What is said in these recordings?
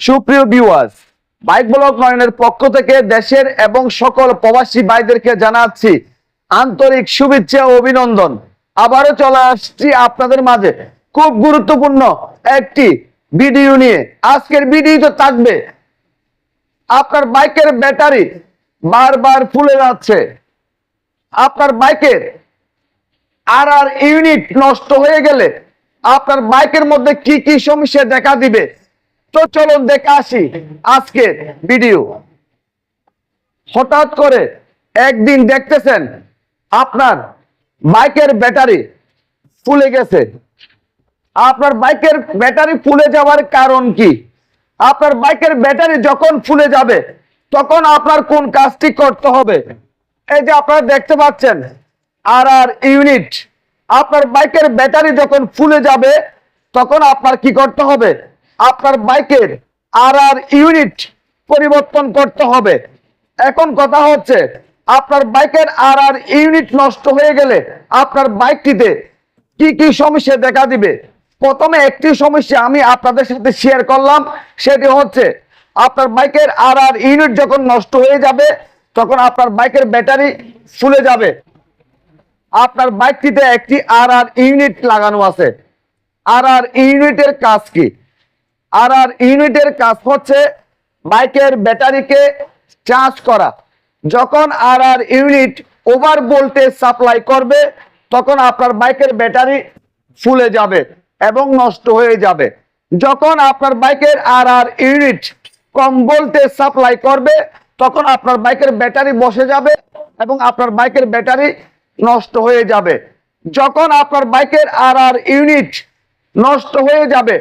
সুপ্রিয় viewers bike block নয়নের পক্ষ থেকে দেশের এবং সকল প্রবাসী ভাইদেরকে জানাচ্ছি আন্তরিক শুভেচ্ছা ও অভিনন্দন। আবারও চলে আসছি আপনাদের মাঝে খুব গুরুত্বপূর্ণ একটি ভিডিও নিয়ে। আজকের ভিডিওতে থাকবে আপনার বাইকের ব্যাটারি বারবার ফুলে যাচ্ছে। আপনার বাইকের আর আর ইউনিট নষ্ট হয়ে গেলে আপনার বাইকের মধ্যে কি কি সমস্যা দেখা দিবে? তো চলুন দেখে আসি আজকের ভিডিও। হঠাৎ করে একদিন দেখতেছেন আপনার বাইকের ব্যাটারি ফুলে গেছে। আপনার বাইকের ব্যাটারি ফুলে যাওয়ার কারণ কি? আপনার বাইকের ব্যাটারি যখন ফুলে যাবে, তখন আপনার কোন কাজটি করতে হবে? এই যে আপনারা দেখতে পাচ্ছেন আর আর ইউনিট। আপনার বাইকের ব্যাটারি যখন ফুলে যাবে, তখন আপনার কি করতে হবে? আপনার বাইকের আর আর ইউনিট পরিবর্তন করতে হবে। এখন কথা হচ্ছে, আপনার বাইকের আর আর ইউনিট নষ্ট হয়ে গেলে আপনার বাইকটিতে কি কি সমস্যা দেখা দিবে? প্রথমে একটি সমস্যা আমি আপনাদের সাথে শেয়ার করলাম, সেটি হচ্ছে, আপনার বাইকের আর আর ইউনিট যখন নষ্ট হয়ে যাবে, তখন আপনার বাইকের ব্যাটারি ফুলে যাবে। আপনার বাইকটিতে একটি আর আর ইউনিট লাগানো আছে। আর আর ইউনিটের কাজ কি? আর আর ইউনিটের কাজ হচ্ছে বাইকের ব্যাটারিকে চার্জ করা। যখন আর আর ইউনিট ওভার ভোল্টেজ সাপ্লাই করবে, তখন আপনার বাইকের ব্যাটারি ফুলে যাবে এবং নষ্ট হয়ে যাবে। যখন আপনার বাইকের আর আর ইউনিট কম ভোল্টেজ সাপ্লাই করবে, তখন আপনার বাইকের ব্যাটারি বসে যাবে এবং আপনার বাইকের ব্যাটারি নষ্ট হয়ে যাবে। যখন আপনার বাইকের আর আর ইউনিট নষ্ট হয়ে যাবে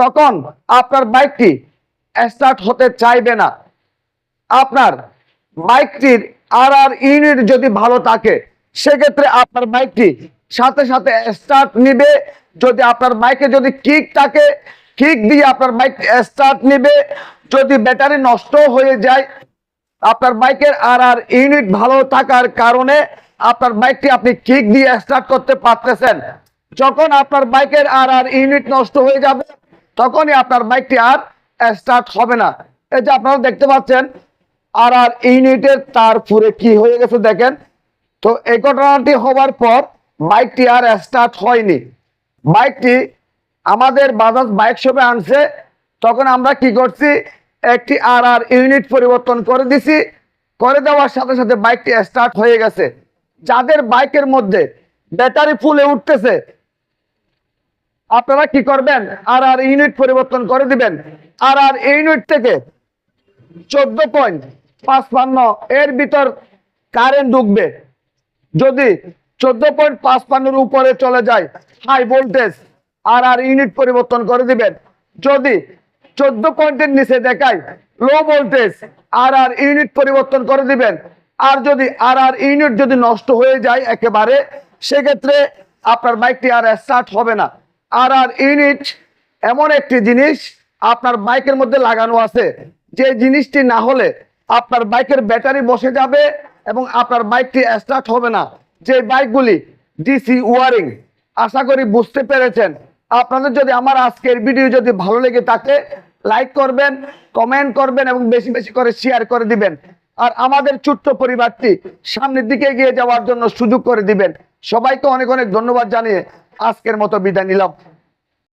তখন আপনার বাইকটি স্টার্ট হতে চাইবে না। আপনার বাইকটির আর আর ইউনিট যদি ভালো থাকে, সেক্ষেত্রে আপনার বাইকটি সাথে সাথে স্টার্ট নিবে। যদি আপনার বাইকে যদি কিক থাকে কিক দিয়ে আপনার বাইক স্টার্ট নিবে। যদি ব্যাটারি নষ্ট হয়ে যায়, আপনার বাইকের আর আর ইউনিট ভালো থাকার কারণে আপনার বাইকটি আপনি কিক দিয়ে স্টার্ট করতে পারতেছেন। যখন আপনার বাইকের আর আর ইউনিট নষ্ট হয়ে যাবে তখনই আপনার বাইকটি আর স্টার্ট হবে না। এই যে আপনারা দেখতে পাচ্ছেন আর আর ইউনিটের তার ফুরে কি হয়ে গেছে দেখেন। তো এই ঘটনাটি হওয়ার পর বাইকটি আর স্টার্ট হয়নি। বাইকটি আমাদের বাজাজ বাইক শপে আনছে। তখন আমরা কি করছি, একটি আর আর ইউনিট পরিবর্তন করে দিছি। করে দেওয়ার সাথে সাথে বাইকটি স্টার্ট হয়ে গেছে। যাদের বাইকের মধ্যে ব্যাটারি ফুলে উঠতেছে আপনারা কি করবেন? আর আর ইউনিট পরিবর্তন করে দিবেন। আর আর ইউনিট থেকে চোদ্দ পয়েন্ট পাঁচপান্ন এর ভিতর কারেন্ট ঢুকবে। যদি চোদ্দ পয়েন্ট পাঁচপান্নের উপরে চলে যায় হাই ভোল্টেজ আর আর ইউনিট পরিবর্তন করে দিবেন। যদি চোদ্দ পয়েন্টের নিচে দেখায় লো ভোল্টেজ আর আর ইউনিট পরিবর্তন করে দিবেন। আর যদি আর আর ইউনিট যদি নষ্ট হয়ে যায় একেবারে, সেক্ষেত্রে আপনার বাইকটি আর স্টার্ট হবে না। আর আর ইউনিট এমন একটি জিনিস আপনার বাইকের মধ্যে লাগানো আছে। যে জিনিসটি না হলে আপনার বাইকের ব্যাটারি বসে যাবে এবং আপনার বাইকটি স্টার্ট হবে না। যে বাইকগুলি ডিসি ওয়ারিং আশা করি বুঝতে পেরেছেন। আপনাদের যদি আমার আজকের ভিডিও যদি ভালো লেগে থাকে লাইক করবেন কমেন্ট করবেন এবং বেশি বেশি করে শেয়ার করে দিবেন। আর আমাদের ছোট্ট পরিবারটি সামনের দিকে এগিয়ে যাওয়ার জন্য সুযোগ করে দিবেন। সবাইকে অনেক অনেক ধন্যবাদ জানিয়ে আজকের মতো বিদায় নিলাম।